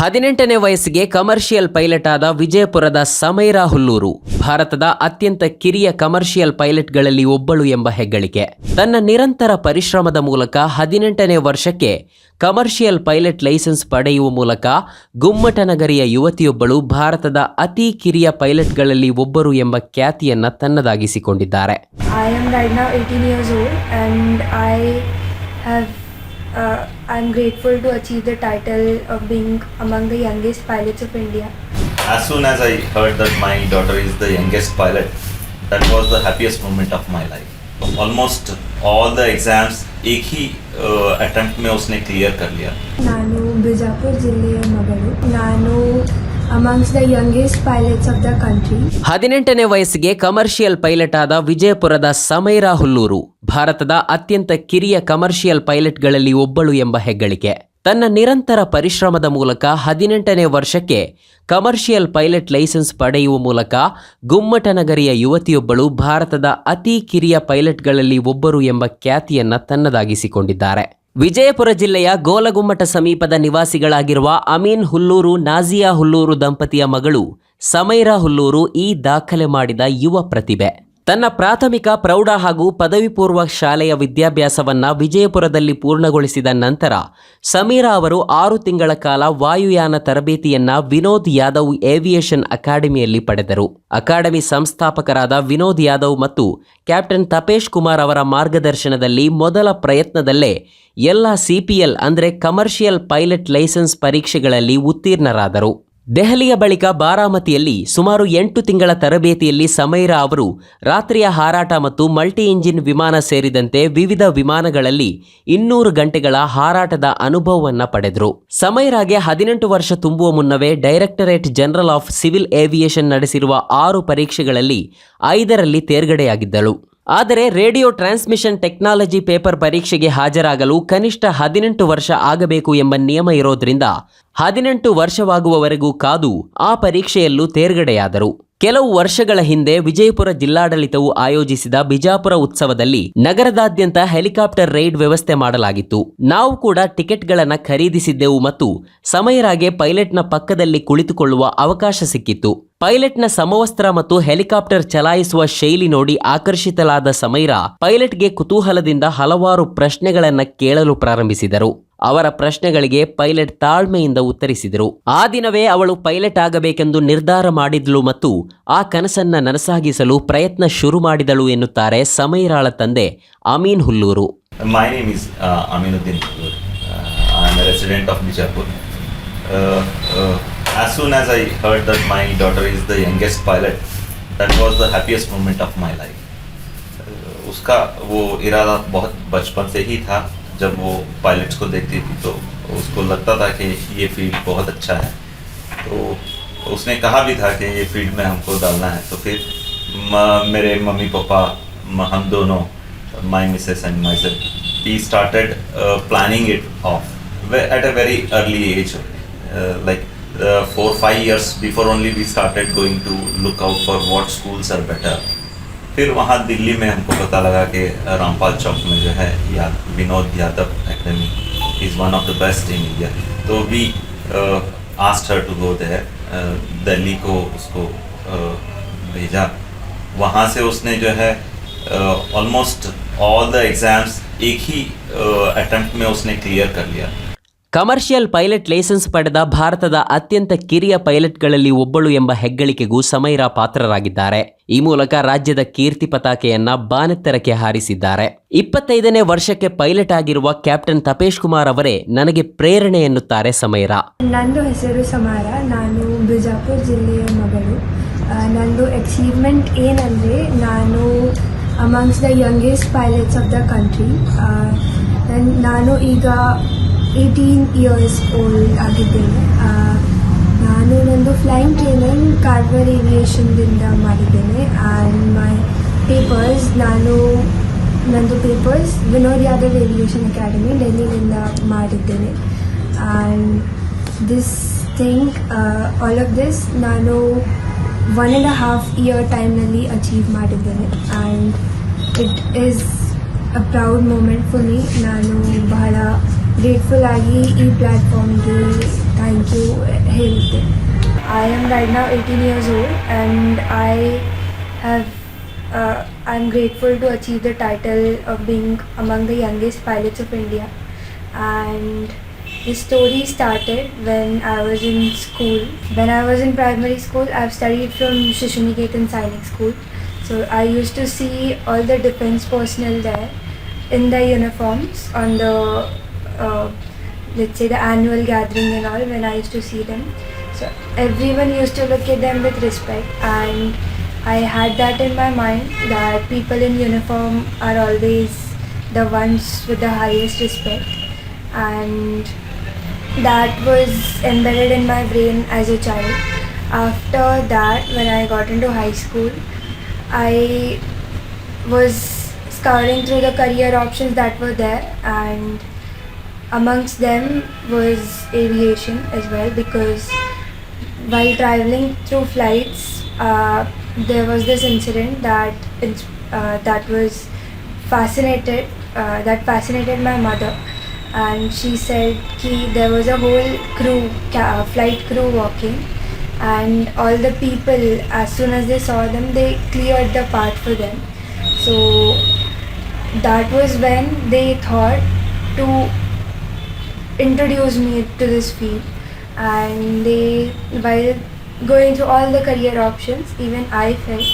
ಹದಿನೆಂಟನೇ ವಯಸ್ಸಿಗೆ commercial pilot ಆದ ವಿಜಯಪುರದ ಸಮೈರಾ ಹುಲ್ಲೂರು. ಭಾರತದ ಅತ್ಯಂತ ಕಿರಿಯ ಕಮರ್ಷಿಯಲ್ ಪೈಲಟ್ಗಳಲ್ಲಿ ಒಬ್ಬಳು ಎಂಬ ಹೆಗ್ಗಳಿಕೆ. ತನ್ನ ನಿರಂತರ ಪರಿಶ್ರಮದ ಮೂಲಕ ಹದಿನೆಂಟನೇ ವರ್ಷಕ್ಕೆ ಕಮರ್ಷಿಯಲ್ ಪೈಲಟ್ ಲೈಸೆನ್ಸ್ ಪಡೆಯುವ ಮೂಲಕ ಗುಮ್ಮಟನಗರಿಯ ಯುವತಿಯೊಬ್ಬಳು ಭಾರತದ ಅತಿ ಕಿರಿಯ ಪೈಲಟ್ಗಳಲ್ಲಿ ಒಬ್ಬರು ಎಂಬ ಖ್ಯಾತಿಯನ್ನ ತನ್ನದಾಗಿಸಿಕೊಂಡಿದ್ದಾರೆ. uh, I'm grateful to achieve the title of being among the youngest pilots of India. As soon as I heard that my daughter is the youngest pilot, that was the happiest moment of my life. Almost all the exams एक ही attempt में उसने clear कर लिया ನಾನು ಬಿಜಾಪುರ ಜಿಲ್ಲೆಯ ಮಗಳು ನಾನು ಹದಿನೆಂಟನೇ ವಯಸ್ಸಿಗೆ ಕಮರ್ಷಿಯಲ್ ಪೈಲಟ್ ಆದ ವಿಜಯಪುರದ ಸಮೈರಾ ಹುಲ್ಲೂರು, ಭಾರತದ ಅತ್ಯಂತ ಕಿರಿಯ ಕಮರ್ಷಿಯಲ್ ಪೈಲಟ್ಗಳಲ್ಲಿ ಒಬ್ಬಳು ಎಂಬ ಹೆಗ್ಗಳಿಕೆ. ತನ್ನ ನಿರಂತರ ಪರಿಶ್ರಮದ ಮೂಲಕ ಹದಿನೆಂಟನೇ ವರ್ಷಕ್ಕೆ ಕಮರ್ಷಿಯಲ್ ಪೈಲಟ್ ಲೈಸೆನ್ಸ್ ಪಡೆಯುವ ಮೂಲಕ ಗುಮ್ಮಟನಗರಿಯ ಯುವತಿಯೊಬ್ಬಳು ಭಾರತದ ಅತಿ ಕಿರಿಯ ಪೈಲಟ್ಗಳಲ್ಲಿ ಒಬ್ಬರು ಎಂಬ ಖ್ಯಾತಿಯನ್ನು ತನ್ನದಾಗಿಸಿಕೊಂಡಿದ್ದಾರೆ. ವಿಜಯಪುರ ಜಿಲ್ಲೆಯ ಗೋಲಗುಮ್ಮಟ ಸಮೀಪದ ನಿವಾಸಿಗಳಾಗಿರುವ ಅಮೀನ್ ಹುಲ್ಲೂರು ನಾಜಿಯಾ ಹುಲ್ಲೂರು ದಂಪತಿಯ ಮಗಳು ಸಮೈರಾ ಹುಲ್ಲೂರು ಈ ದಾಖಲೆ ಮಾಡಿದ ಯುವ ಪ್ರತಿಭೆ. ತನ್ನ ಪ್ರಾಥಮಿಕ, ಪ್ರೌಢ ಹಾಗೂ ಪದವಿ ಪೂರ್ವ ಶಾಲೆಯ ವಿದ್ಯಾಭ್ಯಾಸವನ್ನು ವಿಜಯಪುರದಲ್ಲಿ ಪೂರ್ಣಗೊಳಿಸಿದ ನಂತರ ಸಮೀರಾ ಅವರು ಆರು ತಿಂಗಳ ಕಾಲ ವಾಯುಯಾನ ತರಬೇತಿಯನ್ನ ವಿನೋದ್ ಯಾದವ್ ಏವಿಯೇಷನ್ ಅಕಾಡೆಮಿಯಲ್ಲಿ ಪಡೆದರು. ಅಕಾಡೆಮಿ ಸಂಸ್ಥಾಪಕರಾದ ವಿನೋದ್ ಯಾದವ್ ಮತ್ತು ಕ್ಯಾಪ್ಟನ್ ತಪೇಶ್ ಕುಮಾರ್ ಅವರ ಮಾರ್ಗದರ್ಶನದಲ್ಲಿ ಮೊದಲ ಪ್ರಯತ್ನದಲ್ಲೇ ಎಲ್ಲ ಸಿಪಿಎಲ್ ಅಂದರೆ ಕಮರ್ಷಿಯಲ್ ಪೈಲಟ್ ಲೈಸೆನ್ಸ್ ಪರೀಕ್ಷೆಗಳಲ್ಲಿ ಉತ್ತೀರ್ಣರಾದರು. ದೆಹಲಿಯ ಬಳಿಕ ಬಾರಾಮತಿಯಲ್ಲಿ ಸುಮಾರು ಎಂಟು ತಿಂಗಳ ತರಬೇತಿಯಲ್ಲಿ ಸಮೈರಾ ಅವರು ರಾತ್ರಿಯ ಹಾರಾಟ ಮತ್ತು ಮಲ್ಟಿ ಇಂಜಿನ್ ವಿಮಾನ ಸೇರಿದಂತೆ ವಿವಿಧ ವಿಮಾನಗಳಲ್ಲಿ ಇನ್ನೂರು ಗಂಟೆಗಳ ಹಾರಾಟದ ಅನುಭವವನ್ನು ಪಡೆದರು. ಸಮೈರಾಗೆ ಹದಿನೆಂಟು ವರ್ಷ ತುಂಬುವ ಮುನ್ನವೇ directorate general of civil aviation ನಡೆಸಿರುವ ಆರು ಪರೀಕ್ಷೆಗಳಲ್ಲಿ ಐದರಲ್ಲಿ ತೇರ್ಗಡೆಯಾಗಿದ್ದಳು. ಆದರೆ ರೇಡಿಯೋ ಟ್ರಾನ್ಸ್ಮಿಷನ್ ಟೆಕ್ನಾಲಜಿ ಪೇಪರ್ ಪರೀಕ್ಷೆಗೆ ಹಾಜರಾಗಲು ಕನಿಷ್ಠ ಹದಿನೆಂಟು ವರ್ಷ ಆಗಬೇಕು ಎಂಬ ನಿಯಮ ಇರೋದ್ರಿಂದ ಹದಿನೆಂಟು ವರ್ಷವಾಗುವವರೆಗೂ ಕಾದು ಆ ಪರೀಕ್ಷೆಯಲ್ಲೂ ತೇರ್ಗಡೆಯಾದರು. ಕೆಲವು ವರ್ಷಗಳ ಹಿಂದೆ ವಿಜಯಪುರ ಜಿಲ್ಲಾಡಳಿತವು ಆಯೋಜಿಸಿದ ಬಿಜಾಪುರ ಉತ್ಸವದಲ್ಲಿ ನಗರದಾದ್ಯಂತ ಹೆಲಿಕಾಪ್ಟರ್ ರೈಡ್ ವ್ಯವಸ್ಥೆ ಮಾಡಲಾಗಿತ್ತು. ನಾವು ಕೂಡ ಟಿಕೆಟ್ಗಳನ್ನು ಖರೀದಿಸಿದ್ದೆವು ಮತ್ತು ಸಮಯರಾಗೆ ಪೈಲಟ್ನ ಪಕ್ಕದಲ್ಲಿ ಕುಳಿತುಕೊಳ್ಳುವ ಅವಕಾಶ ಸಿಕ್ಕಿತ್ತು. ಪೈಲಟ್ನ ಸಮವಸ್ತ್ರ ಮತ್ತು ಹೆಲಿಕಾಪ್ಟರ್ ಚಲಾಯಿಸುವ ಶೈಲಿ ನೋಡಿ ಆಕರ್ಷಿತಲಾದ ಸಮೈರಾ ಪೈಲಟ್ಗೆ ಕುತೂಹಲದಿಂದ ಹಲವಾರು ಪ್ರಶ್ನೆಗಳನ್ನು ಕೇಳಲು ಪ್ರಾರಂಭಿಸಿದರು. ಅವರ ಪ್ರಶ್ನೆಗಳಿಗೆ ಪೈಲಟ್ ತಾಳ್ಮೆಯಿಂದ ಉತ್ತರಿಸಿದರು ಆ ದಿನವೇ ಅವಳು ಪೈಲಟ್ ಆಗಬೇಕೆಂದು ನಿರ್ಧಾರ ಮಾಡಿದ್ಲು ಮತ್ತು ಆ ಕನಸನ್ನ ನನಸಾಗಿಸಲು ಪ್ರಯತ್ನ ಶುರು ಮಾಡಿದಳು ಎನ್ನುತ್ತಾರೆ ಸಮೈರಾಳ ತಂದೆ Amin Hulluru My name is uh, Aminuddin Kapoor. Uh, I am a resident of Bijapur. Uh, uh, as soon as I heard that my daughter is the youngest pilot, that was the happiest moment of my life. Uh, उसका वो इरादा बहुत बचपन से ही था जब वो pilots को देखती थी तो उसको लगता था कि ये फ़ील्ड बहुत अच्छा है। तो उसने कहा भी था कि ये फ़ील्ड में हमको डालना है। तो फिर म, मेरे मम्मी पापा म, हम दोनों my missus and myself we started planning it of at a very early age like four five years before only we started going to look out for what schools are better फिर वहाँ दिल्ली में हमको पता लगा कि रामपाल चौक में जो है या Vinod Yadav academy is one of the best in India तो we asked her to go there Delhi को उसको uh, भेजा। वहाँ से उसने जो है ऑलमोस्ट ऑल द एग्ज़ाम्स एक ही अटेम्प्ट में उसने क्लियर कर लिया। ಕಮರ್ಷಿಯಲ್ ಪೈಲಟ್ ಲೈಸೆನ್ಸ್ ಪಡೆದ ಭಾರತದ ಅತ್ಯಂತ ಕಿರಿಯ ಪೈಲಟ್ಗಳಲ್ಲಿ ಒಬ್ಬಳು ಎಂಬ ಹೆಗ್ಗಳಿಕೆಗೂ ಸಮೈರಾ ಪಾತ್ರರಾಗಿದ್ದಾರೆ. ಈ ಮೂಲಕ ರಾಜ್ಯದ ಕೀರ್ತಿ ಪತಾಕೆಯನ್ನ ಬಾನೆತ್ತರಕ್ಕೆ ಹಾರಿಸಿದ್ದಾರೆ. ಇಪ್ಪತ್ತೈದನೇ ವರ್ಷಕ್ಕೆ ಪೈಲಟ್ ಆಗಿರುವ ಕ್ಯಾಪ್ಟನ್ ತಪೇಶ್ ಕುಮಾರ್ ಅವರೇ ನನಗೆ ಪ್ರೇರಣೆ ಎನ್ನುತ್ತಾರೆ ಸಮೈರಾ. ನಂದು ಹೆಸರು ಸಮಾರ. ನಾನು ಬಿಜಾಪುರ ಜಿಲ್ಲೆಯ ಮಗಳು. ನಂದು ಅಚೀವ್ಮೆಂಟ್ ಏನಂದರೆ ನಾನು amongst the youngest pilots of the country ನಾನು ಈಗ ಏಯ್ಟೀನ್ ಇಯರ್ಸ್ ಓಲ್ಡ್ ಆಗಿದ್ದೇನೆ ನಾನು ನಂದು ಫ್ಲೈಯಿಂಗ್ ಟ್ರೈನಿಂಗ್ ಕಾರ್ವರ್ ಏವಿಯೇಷನ್ದಿಂದ ಮಾಡಿದ್ದೇನೆ. ಆ್ಯಂಡ್ ಮೈ ಪೇಪರ್ಸ್ ನಾನು, ನಂದು papers Vinod Yadav aviation academy ಡೆಲ್ಲಿಯಿಂದ ಮಾಡಿದ್ದೇನೆ. And this thing all of this ನಾನು ಒನ್ ಆ್ಯಂಡ್ ಹಾಫ್ ಇಯರ್ ಟೈಮ್ನಲ್ಲಿ ಅಚೀವ್ ಮಾಡಿದ್ದೇನೆ. And it is a proud moment for ನಾನು ಬಹಳ ಗ್ರೇಟ್ಫುಲ್ ಆಗಿ ಈ ಪ್ಲ್ಯಾಟ್ಫಾರ್ಮ್ಗೆ ಥ್ಯಾಂಕ್ ಥ್ಯಾಂಕ್ ಯು ಹೇಳಿದ್ದೆ ಐ ಆಮ್ ರೈಟ್ ನಾವು eighteen years old and I have I am grateful to achieve the title of being among the youngest pilots of India and the story started when I was in school. When I was in primary school, I've studied from Shishiniketan Sainik School. So I used to see all the defense personnel there in their uniforms on the, uh, let's say, the annual gathering and all when I used to see them. So everyone used to look at them with respect and I had that in my mind that people in uniform are always the ones with the highest respect and that was embedded in my brain as a child. After that, when I got into high school, I was scouring through the career options that were there, and amongst them was aviation as well because while traveling through flights, uh, there was this incident that uh, that was fascinated uh, that fascinated my mother, and she said ki there was a whole crew, ca- flight crew walking, and all the people as soon as they saw them, they cleared the path for them. So that was when they thought to introduce me to this field and they while going through all the career options even i felt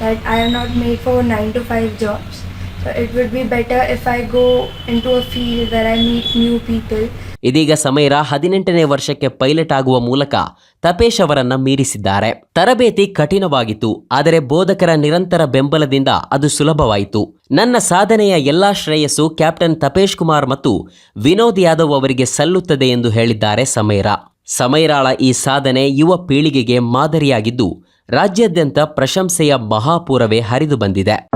that i am not made for 9 to 5 jobs so it would be better if i go into a field where i meet new people ಇದೀಗ ಸಮೈರ ಹದಿನೆಂಟನೇ ವರ್ಷಕ್ಕೆ pilot ಆಗುವ ಮೂಲಕ ತಪೇಶ್ ಅವರನ್ನ ಮೀರಿಸಿದ್ದಾರೆ ತರಬೇತಿ ಕಠಿಣವಾಗಿತ್ತು ಆದರೆ ಬೋಧಕರ ನಿರಂತರ ಬೆಂಬಲದಿಂದ ಅದು ಸುಲಭವಾಯಿತು ನನ್ನ ಸಾಧನೆಯ ಎಲ್ಲಾ ಶ್ರೇಯಸ್ಸು ಕ್ಯಾಪ್ಟನ್ ತಪೇಶ್ ಕುಮಾರ್ ಮತ್ತು ವಿನೋದ್ ಯಾದವ್ ಅವರಿಗೆ ಸಲ್ಲುತ್ತದೆ ಎಂದು ಹೇಳಿದ್ದಾರೆ ಸಮೈರಾ. ಸಮೈರಾಳ ಈ ಸಾಧನೆ ಯುವ ಪೀಳಿಗೆಗೆ ಮಾದರಿಯಾಗಿದ್ದು, ರಾಜ್ಯಾದ್ಯಂತ ಪ್ರಶಂಸೆಯ ಮಹಾಪೂರವೇ ಹರಿದು ಬಂದಿದೆ.